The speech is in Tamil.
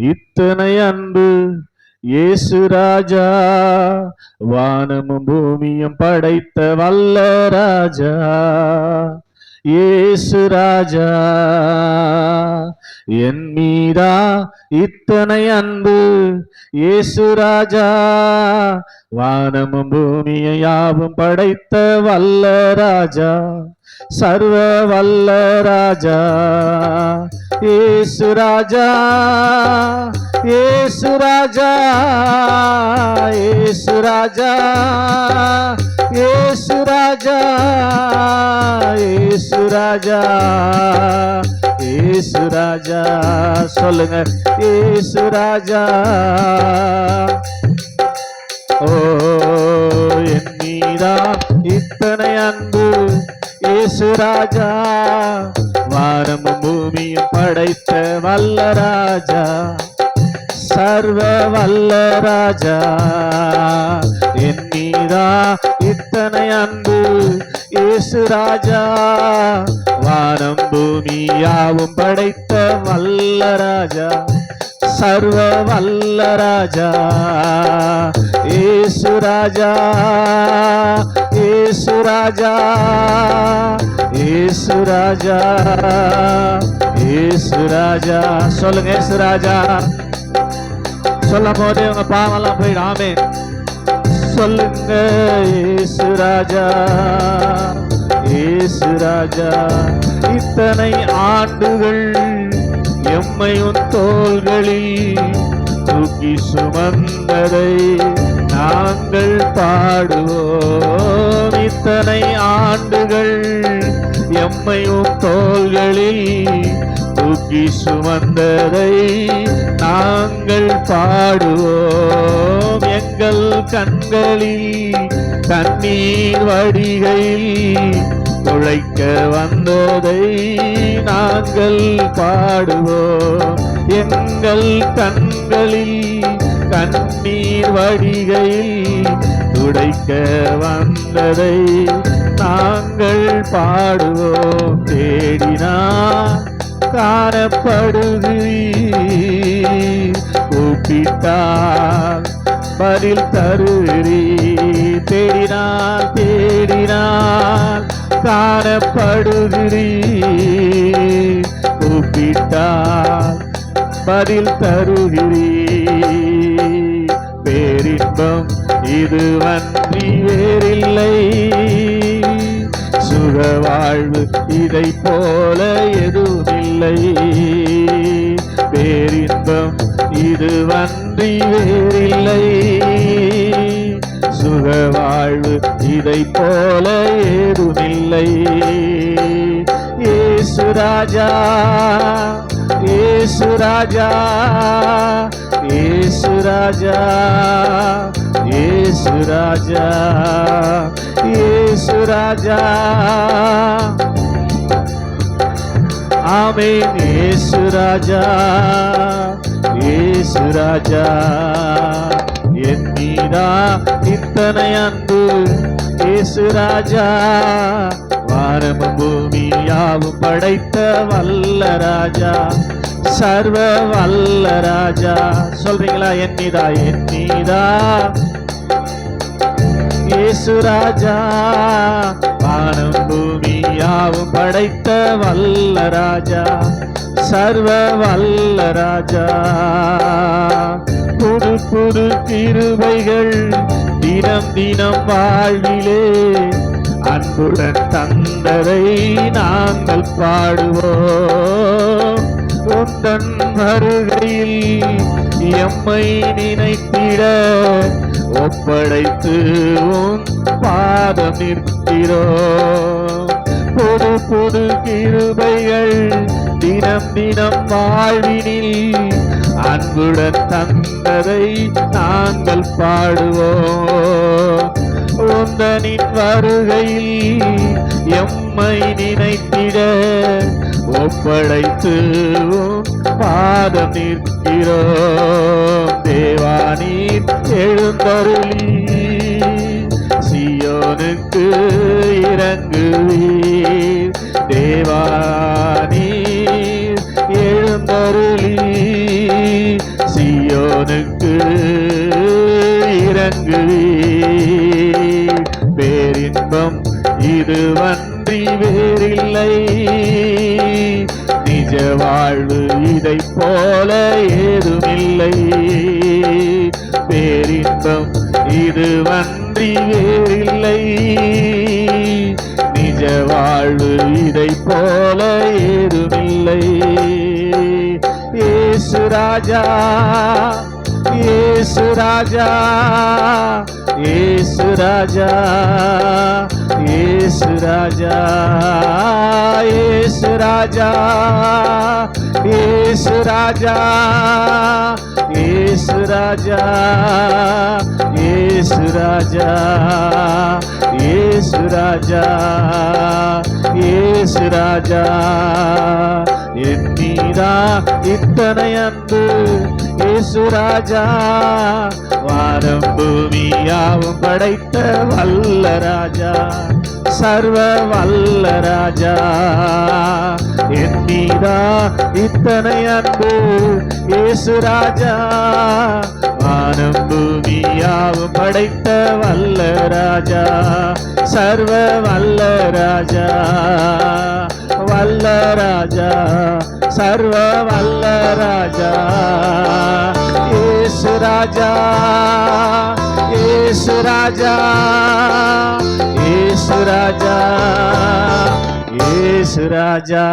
இத்தனை அன்பு. இயேசு ராஜா வானமும் பூமியும் படைத்த வல்ல ராஜா. இயேசு ராஜா என் மீதா இத்தனை அன்பு. இயேசு ராஜா வானமும் பூமியும் யாவும் படைத்த வல்ல ராஜா. சர்வ வல்ல ராஜா. இயேசு ராஜா இயேசு ராஜா இயேசு ராஜா இயேசு ராஜா இயேசு ராஜா இயேசு ராஜா சொல்லுங்க இயேசு ராஜா ஓ என் மீதா இத்தனை அன்பு இயேசு ராஜா வானமும் பூமியும் படைத்த வல்ல ராஜா சர்வ வல்ல ராஜா என் மீதா இத்தனை அன்பு இயேசு ராஜா. வானம் பூமி யாவும் படைத்த வல்ல ராஜா சர்வ வல்ல ராஜா ஏசு ராஜா. ஏசு ராஜா ஏசு ராஜா ஏசு ராஜா. சொல்லுங்க ஏசு ராஜா. சொல்லும் போதே உங்க பாவெல்லாம் போயிடும். ஆமே சொல்லுங்க ஏசு ராஜா. ஏசு ராஜா இத்தனை ஆண்டுகள் எம்மையும் தோள்களில் தூக்கி சுமந்ததை தோள்களில் தூக்கி சுமந்ததை நாங்கள் பாடுவோம். எங்கள் கண்களில் தண்ணீர் வடிகையில் துளைக்க வந்ததை நாங்கள் பாடுவோம். எங்கள் கண்களில் கண்ணீர் வடிகையில் துடைக்க வந்ததை நாங்கள் பாடுவோம் தேடினா காணப்படுகிறீர். கூப்பிட்டால் பதில் தருகிறீ தேடினால் தேடினால் காணப்படுகிறீ கூப்பிட்டால் பதில் தருகிறீர். பேரின்பம் இது வன்றி வேறில்லை. சுக வாழ்வு இதை போல எதுவுமில்லை. பேரின்பம் இது வன்றி வேறில்லை. சுக வாழ்வு இதை போல ஏதுமில்லை ஏசுராஜா ஏசு ராஜா ஏசு ராஜா ஏசு ராஜா ஏசு ராஜா. ஆமென் ஏசு ராஜா ஏசு ராஜா. என் மீதா இத்தனை அன்பு ஏசு ராஜா. வானமும் பூமி யாவும் படைத்த வல்ல ராஜா சர்வ வல்ல ராஜா. சொல்றீங்களா? என்னிதா என்னிதா என் இயேசு ராஜா. வானம் பூமி யாவும் படைத்த வல்ல ராஜா சர்வ வல்ல ராஜா. புது புது திருவைகள் தினம் தினம் வாழ்விலே அன்புடன் தந்தரை நாங்கள் பாடுவோம். உந்தன் வருகையில் எம்மை நினைத்திட ஒப்படைத்து உன் பாதம் நிற்கிறோம். புது புது கிருபைகள் தினம் தினம் வாழ்வினில் அன்புடன் தந்ததை நாங்கள் பாடுவோம். உந்தனின் வருகையில் எம்மை நினைத்திட ஒப்படைத்து பாதம் நிற்கிறோம். தேவானீர் எழுந்தருளி சியோனுக்கு இறங்குவீர். தேவானீர் எழுந்தருளி சியோனுக்கு இறங்குவீர். இதுவன்றி வேறில்லை நிஜ வாழ்வு இதை போல ஏதுமில்லை. பேரின்பம் இதுவன்றி வேறில்லை நிஜ வாழ்வு இதை போல ஏதுமில்லை. ஏசு ராஜா ஏசு ராஜா ஏசு ராஜா. இயேசு ராஜா இயேசு ராஜா இயேசு ராஜா இயேசு ராஜா இயேசு ராஜா இயேசு ராஜா இயேசு ராஜா. என் மீதா இத்தனை அன்பு ராஜா வானம் பூமியாவும் படைத்த வல்ல ராஜா சர்வ வல்ல ராஜா. என் மீதா இத்தனை அன்பு இயேசு ராஜா வானம் பூமியாவும் படைத்த வல்ல ராஜா சர்வ வல்ல ராஜா வல்ல ராஜா. சர்வ வல்ல ராஜா. ஏசு ராஜா ஏசு ராஜா ஏசு ராஜா ஏசு ராஜா.